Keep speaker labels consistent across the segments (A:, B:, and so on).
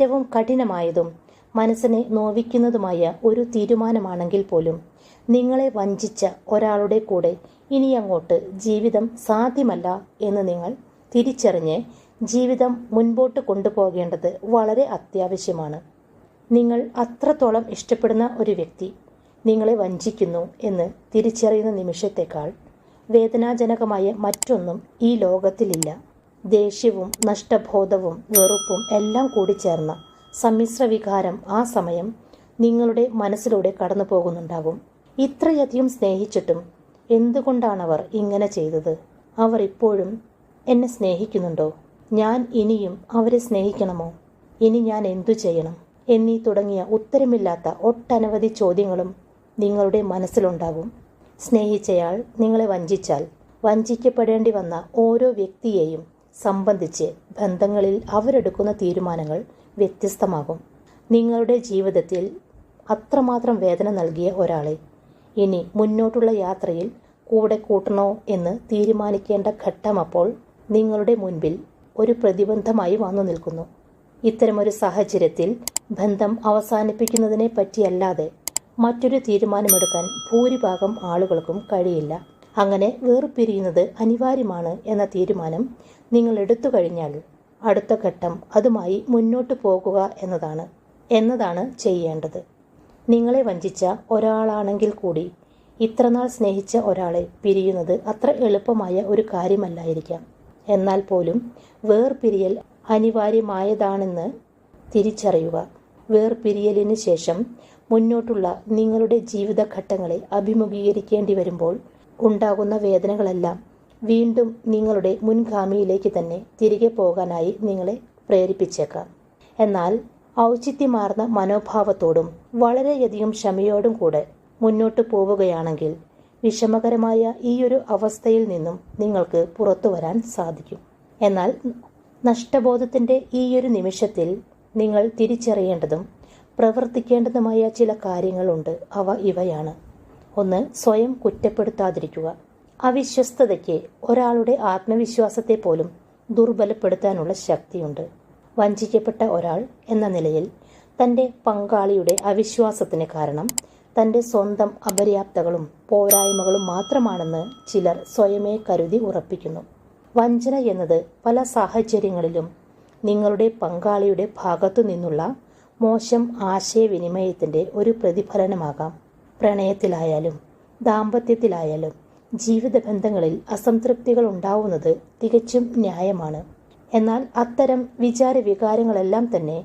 A: ഏറ്റവും കഠിനമായതും മനസ്സിനെ നോവിക്കുന്നതുമായ ഒരു തീരുമാനമാണെങ്കിൽ പോലും നിങ്ങളെ വഞ്ചിച്ച ഒരാളുടെ കൂടെ ഇനി അങ്ങോട്ട് ജീവിതം സാധ്യമല്ല എന്ന് നിങ്ങൾ തിരിച്ചറിഞ്ഞ് ജീവിതം മുൻപോട്ട് കൊണ്ടുപോകേണ്ടത് വളരെ അത്യാവശ്യമാണ്. നിങ്ങൾ അത്രത്തോളം ഇഷ്ടപ്പെടുന്ന ഒരു വ്യക്തി നിങ്ങളെ വഞ്ചിക്കുന്നു എന്ന് തിരിച്ചറിയുന്ന നിമിഷത്തേക്കാൾ വേദനാജനകമായ മറ്റൊന്നും ഈ ലോകത്തിലില്ല. ദേഷ്യവും നഷ്ടബോധവും വെറുപ്പും എല്ലാം കൂടി ചേർന്ന സമ്മിശ്ര വികാരം ആ സമയം നിങ്ങളുടെ മനസ്സിലൂടെ കടന്നു പോകുന്നുണ്ടാകും. ഇത്രയധികം സ്നേഹിച്ചിട്ടും എന്തുകൊണ്ടാണവർ ഇങ്ങനെ ചെയ്തത്? അവർ ഇപ്പോഴും എന്നെ സ്നേഹിക്കുന്നുണ്ടോ? ഞാൻ ഇനിയും അവരെ സ്നേഹിക്കണമോ? ഇനി ഞാൻ എന്തു ചെയ്യണം? എന്നീ തുടങ്ങിയ ഉത്തരമില്ലാത്ത ഒട്ടനവധി ചോദ്യങ്ങളും നിങ്ങളുടെ മനസ്സിലുണ്ടാകും. സ്നേഹിച്ചയാൾ നിങ്ങളെ വഞ്ചിച്ചാൽ വഞ്ചിക്കപ്പെടേണ്ടി വന്ന ഓരോ വ്യക്തിയെയും സംബന്ധിച്ച് ബന്ധങ്ങളിൽ അവരെടുക്കുന്ന തീരുമാനങ്ങൾ വ്യത്യസ്തമാകും. നിങ്ങളുടെ ജീവിതത്തിൽ അത്രമാത്രം വേദന നൽകിയ ഒരാളെ ഇനി മുന്നോട്ടുള്ള യാത്രയിൽ കൂടെ കൂട്ടണോ എന്ന് തീരുമാനിക്കേണ്ട ഘട്ടം അപ്പോൾ നിങ്ങളുടെ മുൻപിൽ ഒരു പ്രതിബന്ധമായി വന്നു നിൽക്കുന്നു. ഇത്തരമൊരു സാഹചര്യത്തിൽ ബന്ധം അവസാനിപ്പിക്കുന്നതിനെ പറ്റിയല്ലാതെ മറ്റൊരു തീരുമാനമെടുക്കാൻ ഭൂരിഭാഗം ആളുകൾക്കും കഴിയില്ല. അങ്ങനെ വേർപിരിയുന്നത് അനിവാര്യമാണ് എന്ന തീരുമാനം നിങ്ങൾ എടുത്തു കഴിഞ്ഞാൽ അടുത്ത ഘട്ടം അതുമായി മുന്നോട്ട് പോകുക എന്നതാണ്. എന്നതാണ് ചെയ്യേണ്ടത്. നിങ്ങളെ വഞ്ചിച്ച ഒരാളാണെങ്കിൽ കൂടി ഇത്രനാൾ സ്നേഹിച്ച ഒരാളെ പിരിയുന്നത് അത്ര എളുപ്പമായ ഒരു കാര്യമല്ലായിരിക്കാം. എന്നാൽ പോലും വേർപിരിയൽ അനിവാര്യമായതാണെന്ന് തിരിച്ചറിയുക. വേർപിരിയലിന് ശേഷം മുന്നോട്ടുള്ള നിങ്ങളുടെ ജീവിതഘട്ടങ്ങളെ അഭിമുഖീകരിക്കേണ്ടി വരുമ്പോൾ ഉണ്ടാകുന്ന വേദനകളെല്ലാം വീണ്ടും നിങ്ങളുടെ മുൻഗാമിയിലേക്ക് തന്നെ തിരികെ പോകാനായി നിങ്ങളെ പ്രേരിപ്പിച്ചേക്കാം. എന്നാൽ ഔചിത്യമാർന്ന മനോഭാവത്തോടും വളരെയധികം ക്ഷമയോടും കൂടെ മുന്നോട്ട് പോവുകയാണെങ്കിൽ വിഷമകരമായ ഈയൊരു അവസ്ഥയിൽ നിന്നും നിങ്ങൾക്ക് പുറത്തു വരാൻ സാധിക്കും. എന്നാൽ നഷ്ടബോധത്തിന്റെ ഈയൊരു നിമിഷത്തിൽ നിങ്ങൾ തിരിച്ചറിയേണ്ടതും പ്രവർത്തിക്കേണ്ടതുമായ ചില കാര്യങ്ങളുണ്ട്. അവ ഇവയാണ്. ഒന്ന് സ്വയം കുറ്റപ്പെടുത്താതിരിക്കുക. അവിശ്വസ്തതയ്ക്ക് ഒരാളുടെ ആത്മവിശ്വാസത്തെ പോലും ദുർബലപ്പെടുത്താനുള്ള ശക്തിയുണ്ട്. വഞ്ചിക്കപ്പെട്ട ഒരാൾ എന്ന നിലയിൽ തന്റെ പങ്കാളിയുടെ അവിശ്വാസത്തിന് കാരണം തന്റെ സ്വന്തം അപര്യാപ്തകളും പോരായ്മകളും മാത്രമാണെന്ന് ചിലർ സ്വയമേ കരുതി ഉറപ്പിക്കുന്നു. വഞ്ചന എന്നത് പല സാഹചര്യങ്ങളിലും നിങ്ങളുടെ പങ്കാളിയുടെ ഭാഗത്തു നിന്നുള്ള മോശം ആശയവിനിമയത്തിന്റെ ഒരു പ്രതിഫലനമാകാം. പ്രണയത്തിലായാലും ദാമ്പത്യത്തിലായാലും ജീവിത ബന്ധങ്ങളിൽ അസംതൃപ്തികൾ ഉണ്ടാവുന്നത് തികച്ചും ന്യായമാണ്. എന്നാൽ അത്തരം വിചാര വികാരങ്ങളെല്ലാം തന്നെ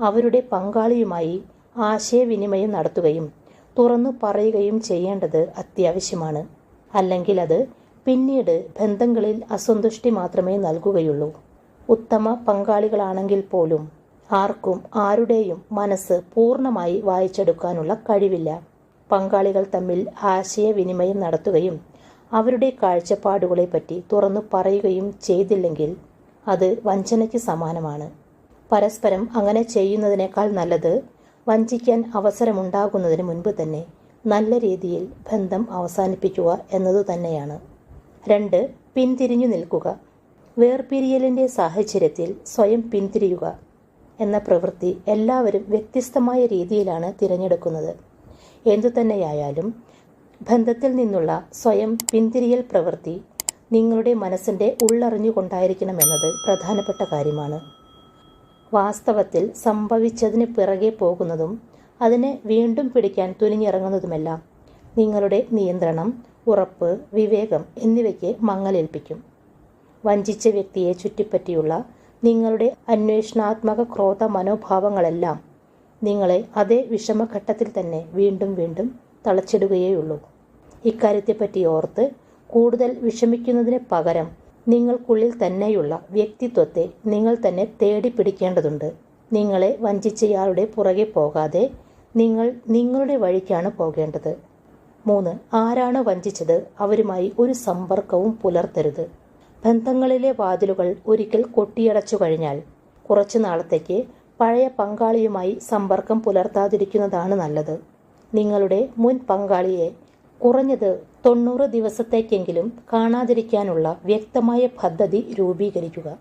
A: അവരുടെ പങ്കാളിയുമായി ആശയവിനിമയം നടത്തുകയും തുറന്നു പറയുകയും ചെയ്യേണ്ടത് അത്യാവശ്യമാണ്. അല്ലെങ്കിൽ അത് പിന്നീട് ബന്ധങ്ങളിൽ അസന്തുഷ്ടി മാത്രമേ നൽകുകയുള്ളൂ. ഉത്തമ പങ്കാളികളാണെങ്കിൽ പോലും ആർക്കും ആരുടെയും മനസ്സ് പൂർണമായി വായിച്ചെടുക്കാനുള്ള കഴിവില്ല. പങ്കാളികൾ തമ്മിൽ ആശയവിനിമയം നടത്തുകയും അവരുടെ കാഴ്ചപ്പാടുകളെപ്പറ്റി തുറന്നു പറയുകയും ചെയ്തില്ലെങ്കിൽ അത് വഞ്ചനയ്ക്ക് സമാനമാണ്. പരസ്പരം അങ്ങനെ ചെയ്യുന്നതിനേക്കാൾ നല്ലത് വഞ്ചിക്കാൻ അവസരമുണ്ടാകുന്നതിന് മുൻപ് തന്നെ നല്ല രീതിയിൽ ബന്ധം അവസാനിപ്പിക്കുക എന്നതു തന്നെയാണ്. രണ്ട് പിന്തിരിഞ്ഞു നിൽക്കുക. വേർപിരിയലിന്റെ സാഹചര്യത്തിൽ സ്വയം പിന്തിരിയുക എന്ന പ്രവൃത്തി എല്ലാവരും വ്യത്യസ്തമായ രീതിയിലാണ് തിരഞ്ഞെടുക്കുന്നത്. എന്തുതന്നെയായാലും ബന്ധത്തിൽ നിന്നുള്ള സ്വയം പിന്തിരിയൽ പ്രവൃത്തി നിങ്ങളുടെ മനസ്സിന്റെ ഉള്ളറിഞ്ഞുകൊണ്ടായിരിക്കണമെന്നത് പ്രധാനപ്പെട്ട കാര്യമാണ്. വാസ്തവത്തിൽ സംഭവിച്ചതിന് പിറകെ പോകുന്നതും അതിനെ വീണ്ടും പിടിക്കാൻ തുനിഞ്ഞിറങ്ങുന്നതുമെല്ലാം നിങ്ങളുടെ നിയന്ത്രണം ഉറപ്പ് വിവേകം എന്നിവയ്ക്ക് മങ്ങലേൽപ്പിക്കും. വഞ്ചിച്ച വ്യക്തിയെ ചുറ്റിപ്പറ്റിയുള്ള നിങ്ങളുടെ അന്വേഷണാത്മക ക്രോധ മനോഭാവങ്ങളെല്ലാം നിങ്ങളെ അതേ വിഷമഘട്ടത്തിൽ തന്നെ വീണ്ടും വീണ്ടും തളച്ചിടുകയേയുള്ളൂ. ഇക്കാര്യത്തെപ്പറ്റി ഓർത്ത് കൂടുതൽ വിഷമിക്കുന്നതിന് പകരം നിങ്ങൾക്കുള്ളിൽ തന്നെയുള്ള വ്യക്തിത്വത്തെ നിങ്ങൾ തന്നെ തേടി പിടിക്കേണ്ടതുണ്ട് നിങ്ങളെ വഞ്ചിച്ചയാളുടെ പുറകെ പോകാതെ നിങ്ങൾ നിങ്ങളുടെ വഴിക്കാണ് പോകേണ്ടത്. മൂന്ന് ആരാണ് വഞ്ചിച്ചത് അവരുമായി ഒരു സമ്പർക്കവും പുലർത്തരുത്. ബന്ധങ്ങളിലെ വാതിലുകൾ ഒരിക്കൽ കൊട്ടിയടച്ചു കഴിഞ്ഞാൽ കുറച്ചു നാളത്തേക്ക് പഴയ പങ്കാളിയുമായി സമ്പർക്കം പുലർത്താതിരിക്കുന്നതാണ് നല്ലത്. നിങ്ങളുടെ മുൻ പങ്കാളിയെ കുറഞ്ഞത് തൊണ്ണൂറ് ദിവസത്തേക്കെങ്കിലും കാണാതിരിക്കാനുള്ള വ്യക്തമായ പദ്ധതി രൂപീകരിക്കുക.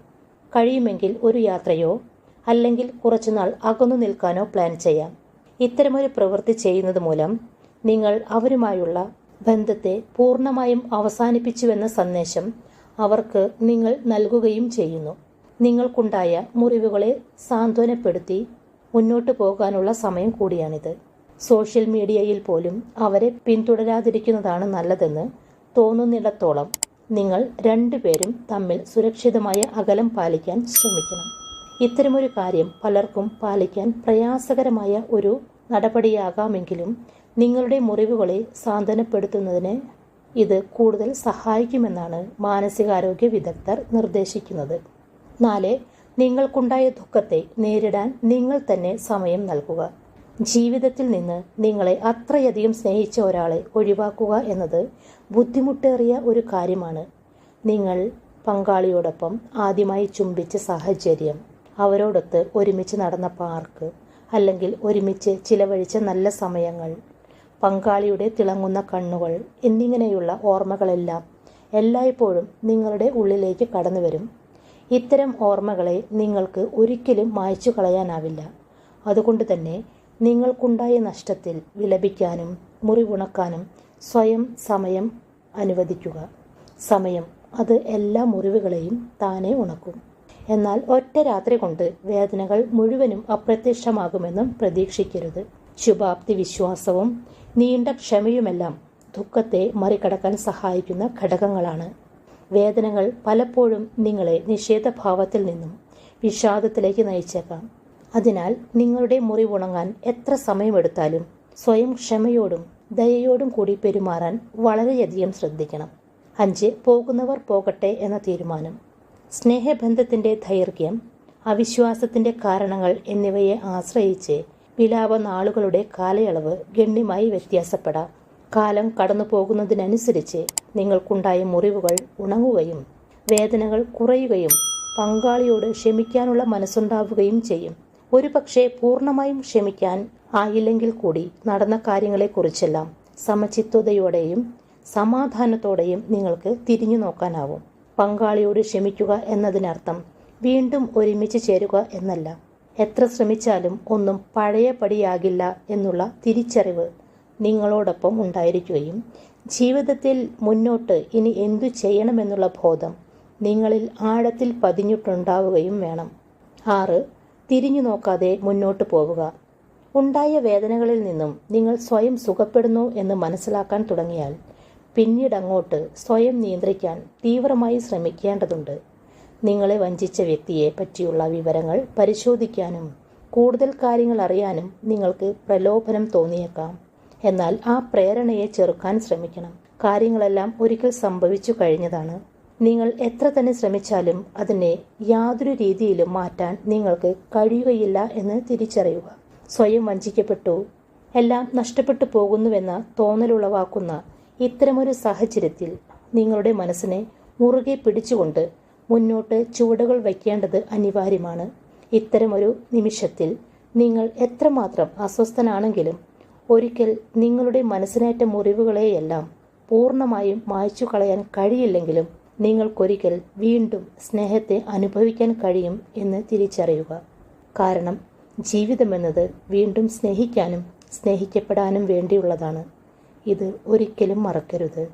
A: കഴിയുമെങ്കിൽ ഒരു യാത്രയോ അല്ലെങ്കിൽ കുറച്ചുനാൾ അകന്നു നിൽക്കാനോ പ്ലാൻ ചെയ്യാം. ഇത്തരമൊരു പ്രവൃത്തി ചെയ്യുന്നത് മൂലം നിങ്ങൾ അവരുമായുള്ള ബന്ധത്തെ പൂർണമായും അവസാനിപ്പിച്ചുവെന്ന സന്ദേശം അവർക്ക് നിങ്ങൾ നൽകുകയും ചെയ്യുന്നു. നിങ്ങൾക്കുണ്ടായ മുറിവുകളെ സാന്ത്വനപ്പെടുത്തി മുന്നോട്ട് പോകാനുള്ള സമയം കൂടിയാണിത്. സോഷ്യൽ മീഡിയയിൽ പോലും അവരെ പിന്തുടരാതിരിക്കുന്നതാണ് നല്ലതെന്ന് തോന്നുന്നിടത്തോളം നിങ്ങൾ രണ്ടുപേരും തമ്മിൽ സുരക്ഷിതമായ അകലം പാലിക്കാൻ ശ്രമിക്കണം. ഇത്തരമൊരു കാര്യം പലർക്കും പാലിക്കാൻ പ്രയാസകരമായ ഒരു നടപടിയാകാമെങ്കിലും നിങ്ങളുടെ മുറിവുകളെ സാന്ത്വനപ്പെടുത്തുന്നതിന് ഇത് കൂടുതൽ സഹായിക്കുമെന്നാണ് മാനസികാരോഗ്യ വിദഗ്ധർ നിർദ്ദേശിക്കുന്നത്. നാല് നിങ്ങൾക്കുണ്ടായ ദുഃഖത്തെ നേരിടാൻ നിങ്ങൾ തന്നെ സമയം നൽകുക. ജീവിതത്തിൽ നിന്ന് നിങ്ങളെ അത്രയധികം സ്നേഹിച്ച ഒരാളെ ഒഴിവാക്കുക എന്നത് ബുദ്ധിമുട്ടേറിയ ഒരു കാര്യമാണ്. നിങ്ങൾ പങ്കാളിയോടൊപ്പം ആദ്യമായി ചുംബിച്ച സാഹചര്യം അവരോടൊത്ത് ഒരുമിച്ച് നടന്ന പാർക്ക് അല്ലെങ്കിൽ ഒരുമിച്ച് ചിലവഴിച്ച നല്ല സമയങ്ങൾ പങ്കാളിയുടെ തിളങ്ങുന്ന കണ്ണുകൾ എന്നിങ്ങനെയുള്ള ഓർമ്മകളെല്ലാം എല്ലായ്പ്പോഴും നിങ്ങളുടെ ഉള്ളിലേക്ക് കടന്നു വരും ഇത്തരം ഓർമ്മകളെ നിങ്ങൾക്ക് ഒരിക്കലും മായ്ച്ചു കളയാനാവില്ല. അതുകൊണ്ട് തന്നെ നിങ്ങൾക്കുണ്ടായ നഷ്ടത്തിൽ വിലപിക്കാനും മുറിവുണക്കാനും സ്വയം സമയം അനുവദിക്കുക. സമയം അത് എല്ലാ മുറിവുകളെയും താനെ ഉണക്കും. എന്നാൽ ഒറ്റ രാത്രി കൊണ്ട് വേദനകൾ മുഴുവനും അപ്രത്യക്ഷമാകുമെന്നും പ്രതീക്ഷിക്കരുത്. ശുഭാപ്തി വിശ്വാസവും നീണ്ട ക്ഷമയുമെല്ലാം ദുഃഖത്തെ മറികടക്കാൻ സഹായിക്കുന്ന ഘടകങ്ങളാണ്. വേദനകൾ പലപ്പോഴും നിങ്ങളെ നിഷേധഭാവത്തിൽ നിന്നും വിഷാദത്തിലേക്ക് നയിച്ചേക്കാം. അതിനാൽ നിങ്ങളുടെ മുറിവുണങ്ങാൻ എത്ര സമയമെടുത്താലും സ്വയം ക്ഷമയോടും ദയയോടും കൂടി പെരുമാറാൻ വളരെയധികം ശ്രദ്ധിക്കണം. അഞ്ച് പോകുന്നവർ പോകട്ടെ എന്ന തീരുമാനം. സ്നേഹബന്ധത്തിന്റെ ദൈർഘ്യം അവിശ്വാസത്തിന്റെ കാരണങ്ങൾ എന്നിവയെ ആശ്രയിച്ച് വിലാപ നാളുകളുടെ കാലയളവ് ഗണ്യമായി വ്യത്യാസപ്പെടാം. കാലം കടന്നു പോകുന്നതിനനുസരിച്ച് നിങ്ങൾക്കുണ്ടായ മുറിവുകൾ ഉണങ്ങുകയും വേദനകൾ കുറയുകയും പങ്കാളിയോട് ക്ഷമിക്കാനുള്ള മനസ്സുണ്ടാവുകയും ചെയ്യും. ഒരുപക്ഷെ പൂർണമായും ക്ഷമിക്കാൻ ആയില്ലെങ്കിൽ കൂടി നടന്ന കാര്യങ്ങളെക്കുറിച്ചെല്ലാം സമചിത്വതയോടെയും സമാധാനത്തോടെയും നിങ്ങൾക്ക് തിരിഞ്ഞു നോക്കാനാവും. പങ്കാളിയോട് ക്ഷമിക്കുക എന്നതിനർത്ഥം വീണ്ടും ഒരുമിച്ച് ചേരുക എന്നല്ല. എത്ര ശ്രമിച്ചാലും ഒന്നും പഴയപടിയാകില്ല എന്നുള്ള തിരിച്ചറിവ് നിങ്ങളോടൊപ്പം ഉണ്ടായിരിക്കുകയും ജീവിതത്തിൽ മുന്നോട്ട് ഇനി എന്തു ചെയ്യണമെന്നുള്ള ബോധം നിങ്ങളിൽ ആഴത്തിൽ പതിഞ്ഞിട്ടുണ്ടാവുകയും വേണം. ആറ് തിരിഞ്ഞു നോക്കാതെ മുന്നോട്ട് പോവുക. ഉണ്ടായ വേദനകളിൽ നിന്നും നിങ്ങൾ സ്വയം സുഖപ്പെടുന്നു എന്ന് മനസ്സിലാക്കാൻ തുടങ്ങിയാൽ പിന്നീട് അങ്ങോട്ട് സ്വയം നിയന്ത്രിക്കാൻ തീവ്രമായി ശ്രമിക്കേണ്ടതുണ്ട്. നിങ്ങളെ വഞ്ചിച്ച വ്യക്തിയെ പറ്റിയുള്ള വിവരങ്ങൾ പരിശോധിക്കാനും കൂടുതൽ കാര്യങ്ങൾ അറിയാനും നിങ്ങൾക്ക് പ്രലോഭനം തോന്നിയേക്കാം. എന്നാൽ ആ പ്രേരണയെ ചെറുക്കാൻ ശ്രമിക്കണം. കാര്യങ്ങളെല്ലാം ഒരിക്കൽ സംഭവിച്ചു കഴിഞ്ഞതാണ്. നിങ്ങൾ എത്ര തന്നെ ശ്രമിച്ചാലും അതിനെ യാതൊരു രീതിയിലും മാറ്റാൻ നിങ്ങൾക്ക് കഴിയുകയില്ല എന്ന് തിരിച്ചറിയുക. സ്വയം വഞ്ചിക്കപ്പെട്ടു. എല്ലാം നഷ്ടപ്പെട്ടു പോകുന്നുവെന്ന തോന്നലുളവാക്കുന്ന ഇത്തരമൊരു സാഹചര്യത്തിൽ നിങ്ങളുടെ മനസ്സിനെ മുറുകെ പിടിച്ചുകൊണ്ട് മുന്നോട്ട് ചുവടുകൾ വയ്ക്കേണ്ടത് അനിവാര്യമാണ്. ഇത്തരമൊരു നിമിഷത്തിൽ നിങ്ങൾ എത്രമാത്രം അസ്വസ്ഥനാണെങ്കിലും ഒരിക്കൽ നിങ്ങളുടെ മനസ്സിനേറ്റ മുറിവുകളെയെല്ലാം പൂർണമായും മായ്ച്ചു കളയാൻ കഴിയില്ലെങ്കിലും നിങ്ങൾക്കൊരിക്കൽ വീണ്ടും സ്നേഹത്തെ അനുഭവിക്കാൻ കഴിയും എന്ന് തിരിച്ചറിയുക. കാരണം ജീവിതമെന്നത് വീണ്ടും സ്നേഹിക്കാനും സ്നേഹിക്കപ്പെടാനും വേണ്ടിയുള്ളതാണ്. ഇത് ഒരിക്കലും മറക്കരുത്.